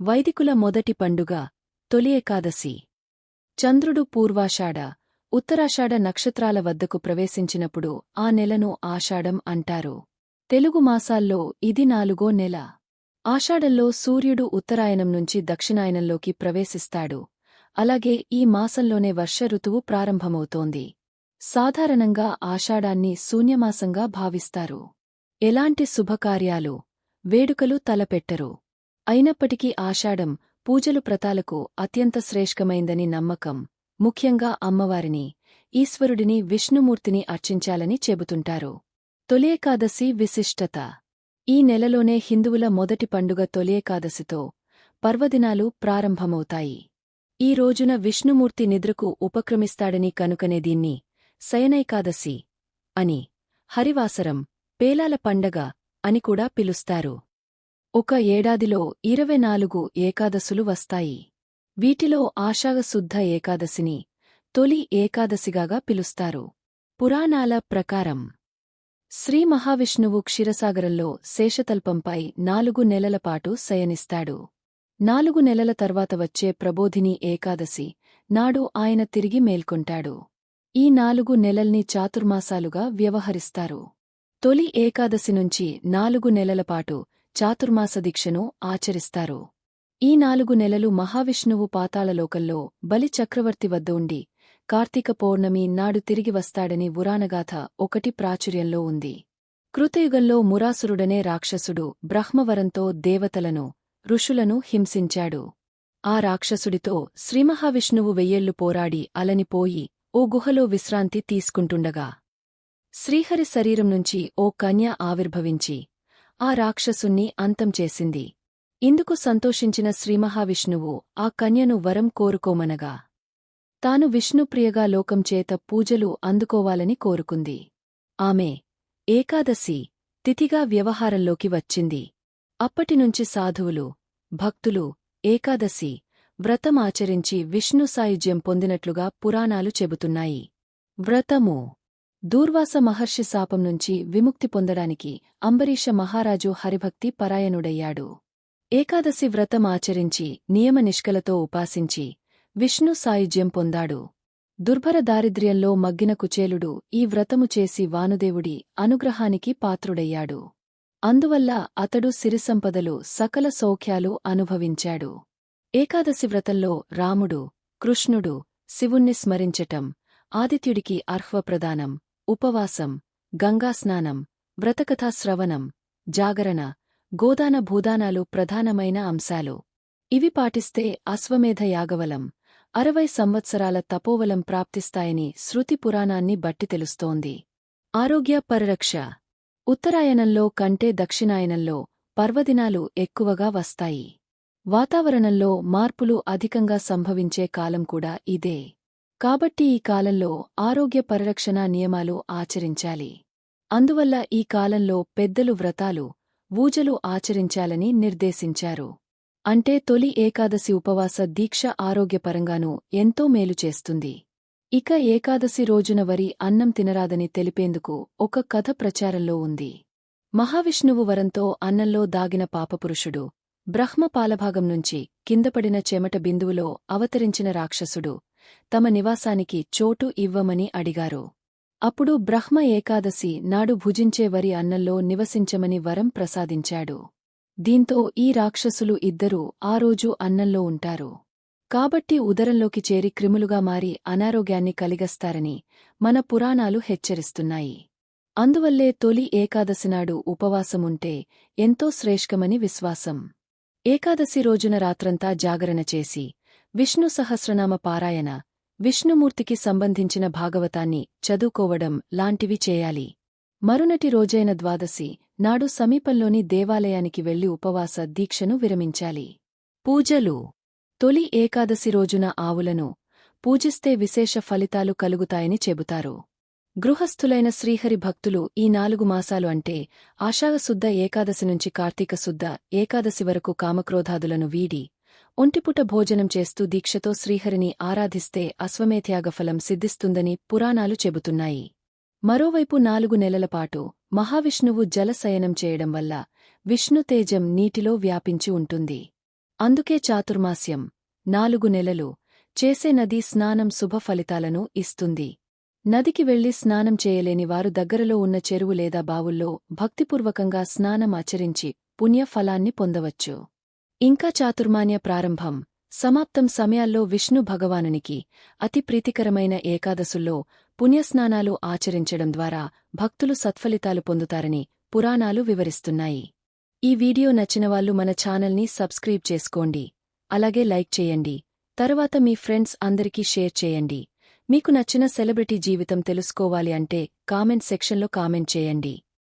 వైదికుల మొదటి పండుగ తొలి ఏకాదశి. చంద్రుడు పూర్వాషాఢ ఉత్తరాషాఢ నక్షత్రాల వద్దకు ప్రవేశించినప్పుడు ఆ నెలను ఆషాఢం అంటారు. తెలుగు మాసాల్లో ఇది నాలుగో నెల. ఆషాఢంలో సూర్యుడు ఉత్తరాయణం నుంచి దక్షిణాయనంలోకి ప్రవేశిస్తాడు. అలాగే ఈ మాసంలోనే వర్ష ఋతువు ప్రారంభమవుతోంది. సాధారణంగా ఆషాఢాన్ని శూన్యమాసంగా భావిస్తారు. ఎలాంటి శుభకార్యాలు? వేడుకలు తలపెట్టరు. అయినప్పటికీ ఆషాఢం పూజలు ప్రతాలకు అత్యంత శ్రేష్ఠమైందని నమ్మకం ముఖ్యంగా అమ్మవారిని ఈశ్వరుడిని విష్ణుమూర్తిని అర్చించాలని చెబుతుంటారు. తొలేకాదశి విశిష్టత. ఈ నెలలోనే హిందువుల మొదటి పండుగ తొలేకాదశితో పర్వదినాలు ప్రారంభమవుతాయి. ఈ రోజున విష్ణుమూర్తి నిద్రకు ఉపక్రమిస్తాడని కనుకనే దీన్ని శయనైకాదశి అని హరివాసరం పేలాల పండగ అని కూడా పిలుస్తారు. ఒక ఏడాదిలో ఇరవై నాలుగు ఏకాదశులు వస్తాయి. వీటిలో ఆషాఢశుద్ధ ఏకాదశిని తొలి ఏకాదశిగాగా పిలుస్తారు. పురాణాల ప్రకారం శ్రీ మహావిష్ణువు క్షీరసాగరంలో శేషతల్పంపై నాలుగు నెలలపాటు శయనిస్తాడు. నాలుగు నెలల తర్వాత వచ్చే ప్రబోధిని ఏకాదశి నాడు ఆయన తిరిగి మేల్కొంటాడు. ఈ నాలుగు నెలల్ని చాతుర్మాసాలుగా వ్యవహరిస్తారు. తొలి ఏకాదశి నుంచి నాలుగు నెలలపాటు చాతుర్మాస దీక్షను ఆచరిస్తారు. ఈ నాలుగు నెలలు మహావిష్ణువు పాతాళలోకంలో బలి చక్రవర్తి వద్ద ఉండి కార్తీక పౌర్ణమి నాడు తిరిగి వస్తాడని పురాణగాథ ఒకటి ప్రాచుర్యంలో ఉంది. కృతయుగంలో మురాసురుడనే రాక్షసుడు బ్రహ్మవరంతో దేవతలను ఋషులను హింసించాడు. ఆ రాక్షసుడితో శ్రీమహావిష్ణువు వెయ్యేళ్ళు పోరాడి అలనిపోయి ఓ గుహలో విశ్రాంతి తీసుకుంటుండగా శ్రీహరి శరీరం నుంచి ఓ కన్య ఆవిర్భవించి ఆ రాక్షసుణ్ణి అంతం చేసింది. ఇందుకు సంతోషించిన శ్రీమహావిష్ణువు ఆ కన్యను వరం కోరుకోమనగా తాను విష్ణుప్రియగా లోకం చేత పూజలు అందుకోవాలని కోరుకుంది. ఆమె ఏకాదశి తిథిగా వ్యవహారంలోకి వచ్చింది. అప్పటినుంచి సాధువులు భక్తులు ఏకాదశి వ్రతమాచరించి విష్ణు సాయుజ్యం పొందినట్లుగా పురాణాలు చెబుతున్నాయి. వ్రతము దూర్వాస మహర్షి శాపం నుంచి విముక్తి పొందడానికి అంబరీష మహారాజు హరిభక్తి పరాయణుడయ్యాడు. ఏకాదశి వ్రతం ఆచరించి నియమనిష్కలతో ఉపాసించి విష్ణు సాయుజ్యం పొందాడు. దుర్భర దారిద్ర్యంలో మగ్గిన కుచేలుడు ఈ వ్రతము చేసి వానుదేవుడి అనుగ్రహానికి పాత్రుడయ్యాడు. అందువల్ల అతడు సిరిసంపదలు సకల సౌఖ్యాలు అనుభవించాడు. ఏకాదశి వ్రతంలో రాముడు కృష్ణుడు శివుణ్ణి స్మరించటం ఆదిత్యుడికి అర్హ్వప్రదానం. ఉపవాసం గంగాస్నానం వ్రతకథాశ్రవణం జాగరణ గోదాన భూదానాలు ప్రధానమైన అంశాలు. ఇవి పాటిస్తే అశ్వమేధ యాగవలం అరవై సంవత్సరాల తపోవలం ప్రాప్తిస్తాయని శృతి పురాణాన్ని బట్టి తెలుస్తోంది. ఆరోగ్య పరిరక్ష. ఉత్తరాయణంలో కంటే దక్షిణాయనంలో పర్వదినాలు ఎక్కువగా వస్తాయి. వాతావరణంలో మార్పులు అధికంగా సంభవించే కాలం కూడా ఇదే. కాబట్టి ఈ కాలంలో ఆరోగ్య పరిరక్షణ నియమాలు ఆచరించాలి. అందువల్ల ఈ కాలంలో పెద్దలు వ్రతాలు పూజలు ఆచరించాలని నిర్దేశించారు. అంటే తొలి ఏకాదశి ఉపవాస దీక్ష ఆరోగ్యపరంగానూ ఎంతో మేలు చేస్తుంది. ఇక ఏకాదశి రోజున వరి అన్నం తినరాదని తెలిపేందుకు ఒక కథ ప్రచారంలో ఉంది. మహావిష్ణువు వరంతో అన్నంలో దాగిన పాపపురుషుడు బ్రహ్మ పాలభాగం నుంచి కిందపడిన చెమట బిందువులో అవతరించిన రాక్షసుడు తమ నివాసానికి చోటు ఇవ్వమని అడిగారు. అప్పుడు బ్రహ్మ ఏకాదశి నాడు భుజించే వరి అన్నంలో నివసించమని వరం ప్రసాదించాడు. దీంతో ఈ రాక్షసులు ఇద్దరూ ఆ రోజు అన్నంలో ఉంటారు. కాబట్టి ఉదరంలోకి చేరి క్రిములుగా మారి అనారోగ్యాన్ని కలిగస్తారని మన పురాణాలు హెచ్చరిస్తున్నాయి. అందువల్లే తొలి ఏకాదశినాడు ఉపవాసముంటే ఎంతో శ్రేష్ఠమని విశ్వాసం. ఏకాదశి రోజున రాత్రంతా జాగరణ చేసి విష్ణు సహస్రనామ పారాయణ విష్ణుమూర్తికి సంబంధించిన భాగవతాన్ని చదువుకోవడం లాంటివి చేయాలి. మరునటి రోజైన ద్వాదశి నాడు సమీపంలోని దేవాలయానికి వెళ్ళి ఉపవాస దీక్షను విరమించాలి. పూజలు. తొలి ఏకాదశి రోజున ఆవులను పూజిస్తే విశేష ఫలితాలు కలుగుతాయని చెబుతారు. గృహస్థులైన శ్రీహరి భక్తులు ఈ నాలుగు మాసాలు అంటే ఆషాఢశుద్ధ ఏకాదశి నుంచి కార్తీక శుద్ధ ఏకాదశి వరకు కామక్రోధాదులను వీడి ఒంటిపుట భోజనం చేస్తూ దీక్షతో శ్రీహరిని ఆరాధిస్తే అశ్వమేధ్యాగఫలం సిద్ధిస్తుందని పురాణాలు చెబుతున్నాయి. మరోవైపు నాలుగు నెలలపాటు మహావిష్ణువు జలశయనం చేయడం వల్ల విష్ణుతేజం నీటిలో వ్యాపించి ఉంటుంది. అందుకే చాతుర్మాస్యం నాలుగు నెలలు చేసే నదీ స్నానం శుభ ఫలితాలను ఇస్తుంది. నదికి వెళ్ళి స్నానం చేయలేని వారు దగ్గరలో ఉన్న చెరువు లేదా బావుల్లో భక్తిపూర్వకంగా స్నానం ఆచరించి పుణ్యఫలాన్ని పొందవచ్చు. ఇంకా చాతుర్మాన్య ప్రారంభం. సమాప్తం సమయాల్లో విష్ణు భగవానునికి అతి ప్రీతికరమైన ఏకాదశుల్లో పుణ్యస్నానాలు ఆచరించడం ద్వారా భక్తులు సత్ఫలితాలు పొందుతారని పురాణాలు వివరిస్తున్నాయి. ఈ వీడియో నచ్చినవాళ్ళు మన ఛానల్ని సబ్స్క్రైబ్ చేసుకోండి. అలాగే లైక్ చేయండి. తరువాత మీ ఫ్రెండ్స్ అందరికీ షేర్ చేయండి. మీకు నచ్చిన సెలబ్రిటీ జీవితం తెలుసుకోవాలి అంటే కామెంట్ సెక్షన్లో కామెంట్ చేయండి.